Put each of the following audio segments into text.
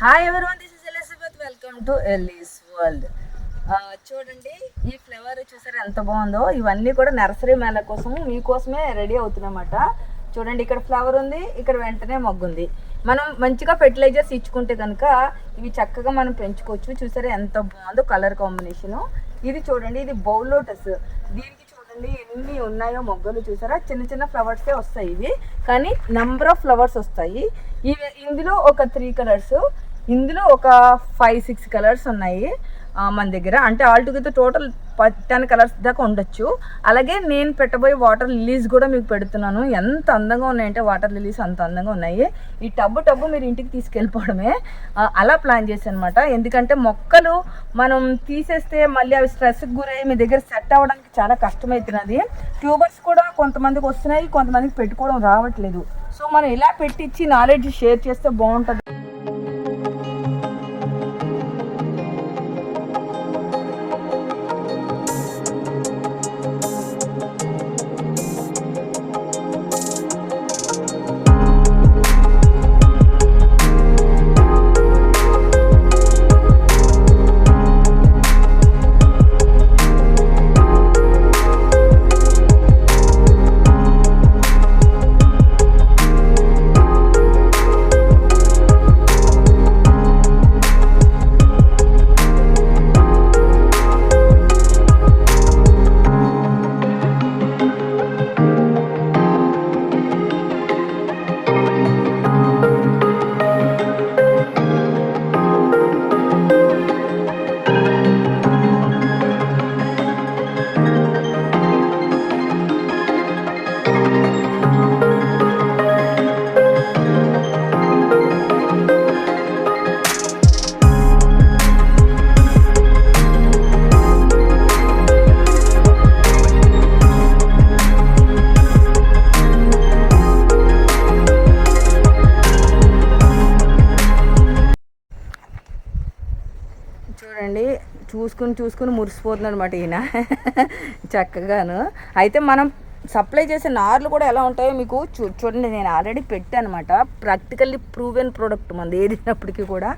Hi everyone this is Elizabeth welcome to Ellie's world చూడండి ఈ flower చూసారా ఎంత బాగుందో? ఇవన్నీ కూడా నర్సరీ మేళ కోసం మీకోసమే రెడీ అవుతున్నమాట. చూడండి ఇక్కడ ఫ్లవర్ ఉంది ఇక్కడ వెంటనే మగ్గుంది మనం మంచిగా ఫెర్టిలైజర్స్ ఇచ్చుకుంటే కనుక ఇవి చక్కగా మనం పెంచుకోవచ్చు. చూసారా ఎంత బాగుందో కలర్ కాంబినేషను ఇది చూడండి ఇది బౌల్ లోటస్ దీనికి చూడండి ఎన్ని ఉన్నాయో మొగ్గలు చూసారా? చిన్న చిన్న ఫ్లవర్సే వస్తాయి ఇవి. కానీ నెంబర్ ఆఫ్ ఫ్లవర్స్ వస్తాయి. ఇవి ఇందులో ఒక త్రీ కలర్స్ ఇందులో ఒక ఫైవ్ సిక్స్ కలర్స్ ఉన్నాయి మన దగ్గర. అంటే all together total ten colours దాకా ఉండొచ్చు. అలాగే నేను పెట్టబోయే వాటర్ లిలీస్ కూడా మీకు పెడుతున్నాను. ఎంత అందంగా ఉన్నాయంటే వాటర్ లిలీస్ అంత అందంగా ఉన్నాయి. ఈ టబ్బు టబ్బు మీరు ఇంటికి తీసుకెళ్ళిపోవడమే అలా ప్లాన్ చేశానమాట. అనమాట ఎందుకంటే మొక్కలు మనం తీసేస్తే మళ్ళీ అవి స్ట్రెస్కి గురై మీ దగ్గర సెట్ అవ్వడానికి చాలా కష్టమవుతున్నది ట్యూబర్స్ కూడా కొంతమందికి వస్తున్నాయి కొంతమందికి పెట్టుకోవడం రావట్లేదు. సో మనం ఇలా పెట్టించి నాలెడ్జ్ షేర్ చేస్తే బాగుంటుంది. చూసుకుని చూసుకుని మురిసిపోతున్నాడు అనమాట ఈయన. చక్కగాను. అయితే మనం సప్లై చేసే నార్లు కూడా ఎలా ఉంటాయో మీకు చూ చూడండి నేను ఆల్రెడీ పెట్టాను అనమాట ప్రాక్టికల్లీ ప్రూవెన్ ప్రోడక్ట్ మనది ఏది అయినప్పటికీ కూడా.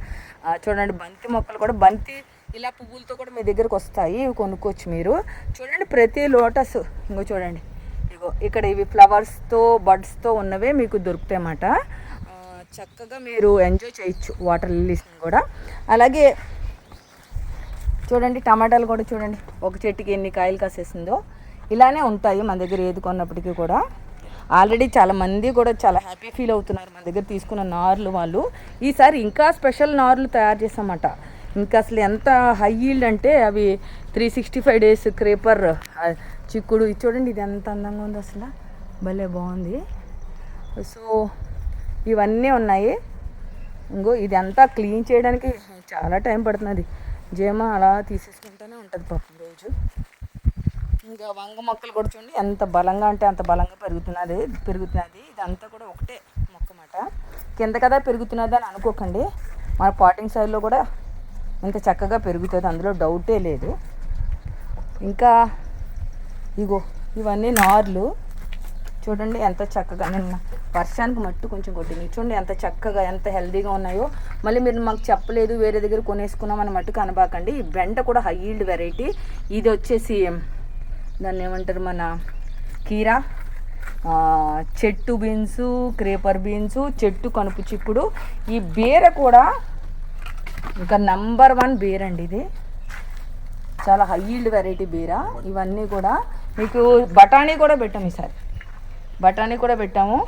చూడండి బంతి మొక్కలు కూడా బంతి ఇలా పువ్వులతో కూడా మీ దగ్గరకు వస్తాయి ఇవి కొనుక్కోవచ్చు మీరు. చూడండి ప్రతి లోటస్ ఇంకో చూడండి. ఇగో ఇక్కడ ఇవి ఫ్లవర్స్తో బడ్స్తో ఉన్నవే మీకు దొరుకుతాయి అన్నమాట చక్కగా మీరు ఎంజాయ్ చేయొచ్చు వాటర్ లిల్లీస్ని కూడా. అలాగే చూడండి టమాటాలు కూడా చూడండి. ఒక చెట్టుకి ఎన్ని కాయలు కాసేసిందో ఇలానే ఉంటాయి మన దగ్గర ఏది కొన్నప్పటికీ కూడా. ఆల్రెడీ చాలా మంది కూడా చాలా హ్యాపీ ఫీల్ అవుతున్నారు మన దగ్గర తీసుకున్న నార్లు వాళ్ళు. ఈసారి ఇంకా స్పెషల్ నార్లు తయారు చేసామట ఇంకా అసలు ఎంత హై ఈల్డ్ అంటే అవి three sixty five days creeper చిక్కుడు. ఇది చూడండి ఇది ఎంత అందంగా ఉంది అసలు. భలే బాగుంది. సో ఇవన్నీ ఉన్నాయి. ఇంకో ఇది అంతా క్లీన్ చేయడానికి చాలా టైం పడుతున్నది. జేమ అలా తీసేసుకుంటూనే ఉంటుంది పాపం రోజు. ఇంకా వంగ మొక్కలు కూడా చూడండి ఎంత బలంగా అంటే అంత బలంగా పెరుగుతున్నది పెరుగుతున్నది. ఇదంతా కూడా ఒకటే మొక్క మాట కింద కదా పెరుగుతున్నది అని అనుకోకండి. మన పాటింగ్ సైడ్లో కూడా ఇంత చక్కగా పెరుగుతుంది అందులో డౌటే లేదు. ఇంకా ఇగో ఇవన్నీ నార్లు. చూడండి ఎంత చక్కగా నిన్న వర్షానికి మట్టు కొంచెం కొట్టింది. చూడండి ఎంత చక్కగా ఎంత హెల్దీగా ఉన్నాయో. మళ్ళీ మీరు మాకు చెప్పలేదు వేరే దగ్గర కొనేసుకున్నాం అని మట్టు కనబాకండి ఈ బెండ కూడా హై ఈల్డ్ వెరైటీ. ఇది వచ్చేసి దాన్ని ఏమంటారు మన కీరా చెట్టు బీన్స్ క్రేపర్ బీన్స్ చెట్టు కనుపు చిక్కుడు. ఈ బీర కూడా ఇంకా నంబర్ వన్ బీర్ అండి ఇది. చాలా హై ఈల్డ్ వెరైటీ బీర. ఇవన్నీ కూడా మీకు బఠానీ కూడా పెట్టాము ఈసారి. బఠానీ కూడా పెట్టాము.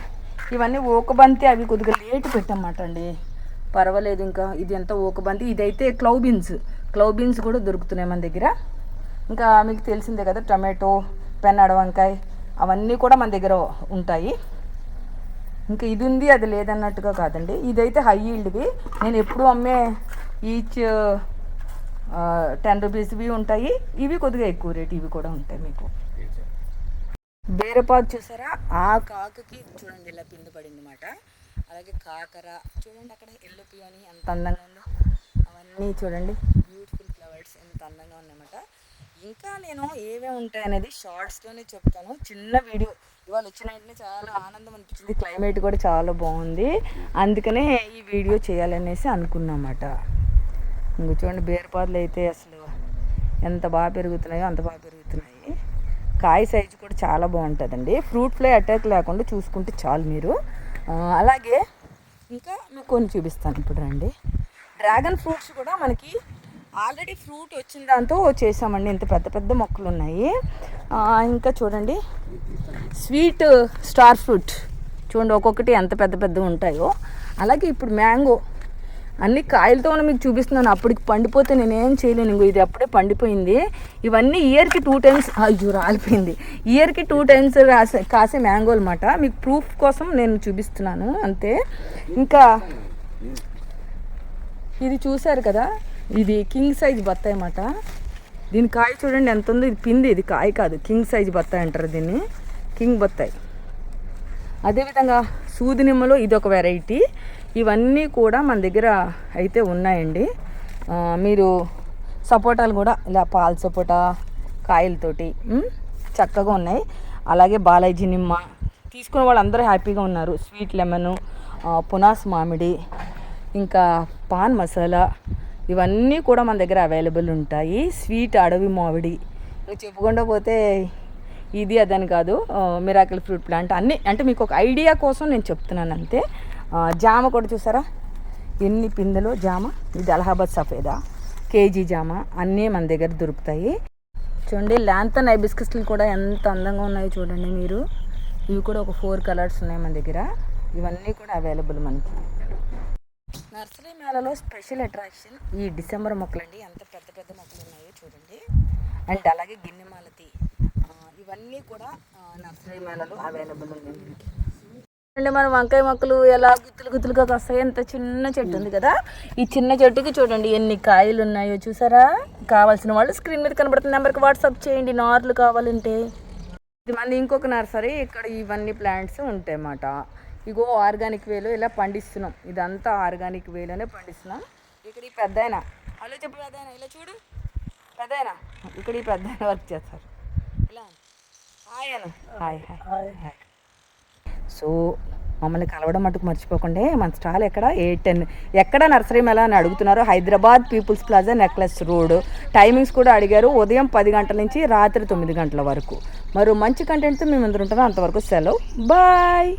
ఇవన్నీ ఓకబంతి అవి కొద్దిగా లేట్ పెట్టమాట అండి పర్వాలేదు ఇంకా ఇది ఎంత ఓకబంతి ఇదైతే క్లౌ బీన్స్. క్లౌ బీన్స్ కూడా దొరుకుతున్నాయి మన దగ్గర. ఇంకా మీకు తెలిసిందే కదా టమాటో పెన్నడ వంకాయ అవన్నీ కూడా మన దగ్గర ఉంటాయి. ఇంకా ఇది ఉంది అది లేదన్నట్టుగా కాదండి. ఇదైతే హై ఈల్డ్వి. నేను ఎప్పుడు అమ్మే ఈచ్ టెన్ రూపీస్వి ఉంటాయి. ఇవి కొద్దిగా ఎక్కువ రేట్ ఇవి కూడా ఉంటాయి మీకు. బేరపాకు చూసారా? ఆ కాకకి చూడండి ఇలా పిండి పడింది అనమాట అలాగే కాకర చూడండి అక్కడ ఎల్లో పియోని ఎంత అందంగా ఉందో. అవన్నీ చూడండి. బ్యూటిఫుల్ ఫ్లవర్స్ ఎంత అందంగా ఉన్నాయన్నమాట. ఇంకా నేను ఏమేమి ఉంటాయి అనేది షార్ట్స్లోనే చెప్తాను. చిన్న వీడియో. ఇవాళ వచ్చిన వెంటనే చాలా ఆనందం అనిపించింది. క్లైమేట్ కూడా చాలా బాగుంది. అందుకనే ఈ వీడియో చేయాలనేసి అనుకున్నమాట ఇంక చూడండి బీరపాదులు అయితే అసలు ఎంత బాగా పెరుగుతున్నాయో అంత బాగా పెరుగుతున్నాయి. కాయ సైజు కూడా చాలా బాగుంటుందండి. ఫ్రూట్ ఫ్లై అటాక్ లేకుండా చూసుకుంటే చాలు మీరు. అలాగే ఇంకా మీకు కొన్ని చూపిస్తాను. ఇప్పుడు రండి. డ్రాగన్ ఫ్రూట్స్ కూడా మనకి ఆల్రెడీ ఫ్రూట్ వచ్చిన దాంతో చేసామండి. ఇంత పెద్ద పెద్ద మొక్కలు ఉన్నాయి. ఇంకా చూడండి. స్వీట్ స్టార్ ఫ్రూట్ చూడండి ఒక్కొక్కటి ఎంత పెద్ద పెద్ద ఉంటాయో. అలాగే ఇప్పుడు మ్యాంగో అన్ని కాయలతో మీకు చూపిస్తున్నాను. అప్పటికి పండిపోతే నేనేం చేయలేను. ఇంకో ఇది అప్పుడే పండిపోయింది. ఇవన్నీ ఇయర్కి టూ టైమ్స్ అయ్యో రాలిపోయింది. ఇయర్కి టూ టైమ్స్ రాసే కాసే మ్యాంగో అనమాట మీకు ప్రూఫ్ కోసం నేను చూపిస్తున్నాను. అంతే. ఇంకా ఇది చూశారు కదా? ఇది కింగ్ సైజ్ బత్తాయి అన్నమాట. దీని కాయ చూడండి ఎంత ఉందో. ఇది పిండి ఇది కాయ కాదు. కింగ్ సైజ్ బత్తాయి అంటారు దీన్ని. కింగ్ బత్తాయి. అదేవిధంగా సూది నిమ్మలో ఇది ఒక వెరైటీ. ఇవన్నీ కూడా మన దగ్గర అయితే ఉన్నాయండి. మీరు సపోటాలు కూడా ఇలా పాల సపోటా కాయలతోటి చక్కగా ఉన్నాయి. అలాగే బాలాజీ నిమ్మ తీసుకున్న వాళ్ళందరూ హ్యాపీగా ఉన్నారు. స్వీట్ లెమన్ పునాస్ మామిడి ఇంకా పాన్ మసాలా ఇవన్నీ కూడా మన దగ్గర అవైలబుల్ ఉంటాయి. స్వీట్ అడవి మామిడి ఇంకా చెప్పుకుండా పోతే ఇది అదని కాదు. మిరాకిల్ ఫ్రూట్ ప్లాంట్ అన్నీ అంటే మీకు ఒక ఐడియా కోసం నేను చెప్తున్నాను అంతే. జామ కూడా చూసారా? ఎన్ని పిందెలు జామ? ఇది అలహాబాద్ సఫేదా. కేజీ జామ. అన్నీ మన దగ్గర దొరుకుతాయి. చూడండి ల్యాంతన్ బిస్కెట్లు కూడా ఎంత అందంగా ఉన్నాయో చూడండి మీరు. ఇవి కూడా ఒక ఫోర్ కలర్స్ ఉన్నాయి మన దగ్గర. ఇవన్నీ కూడా అవైలబుల్ మనకి. నర్సరీ మేళలో స్పెషల్ అట్రాక్షన్ ఈ డిసెంబర్ మొక్కలండి. ఎంత పెద్ద పెద్ద మొక్కలు ఉన్నాయో చూడండి. అండ్ అలాగే గిన్నె మాలతి. ఇవన్నీ కూడా నర్సరీ మేళలో అవైలబుల్ ఉన్నాయి మనకి. అంటే మన వంకాయ మొక్కలు ఎలా గుత్తులు గుత్తులుగా వస్తాయి ఎంత చిన్న చెట్టు ఉంది కదా. ఈ చిన్న చెట్టుకి చూడండి ఎన్ని కాయలు ఉన్నాయో చూసారా? కావాల్సిన వాళ్ళు స్క్రీన్ మీద కనబడుతున్న నెంబర్కి వాట్సాప్ చేయండి. నార్లు కావాలంటే. ఇది మంది ఇంకొక నర్సరీ ఇక్కడ ఇవన్నీ ప్లాంట్స్ ఉంటాయి అన్నమాట ఇగో ఆర్గానిక్ వేలో ఇలా పండిస్తున్నాం. ఇదంతా ఆర్గానిక్ వేలోనే పండిస్తున్నాం. ఇక్కడ ఈ పెద్ద హలో చెప్పు పెద్ద ఇలా చూడు. పెద్ద ఇక్కడ ఈ పెద్ద వర్క్ చేస్తారు. ఇలా. Hi Anu. Hi hi hi so మమ్మల్ని కలవడం మటుకు మర్చిపోకుండా మన స్టాల్ ఎక్కడ? Eight ten. ఎక్కడ నర్సరీ మెలా అని అడుగుతున్నారు. Hyderabad People's Plaza Necklace Road. Timings కూడా అడిగారు. ఉదయం పది గంటల నుంచి రాత్రి తొమ్మిది గంటల వరకు. మరో మంచి కంటెంట్తో మేము ముందు ఉంటాం. అంతవరకు సెలవు. బాయ్!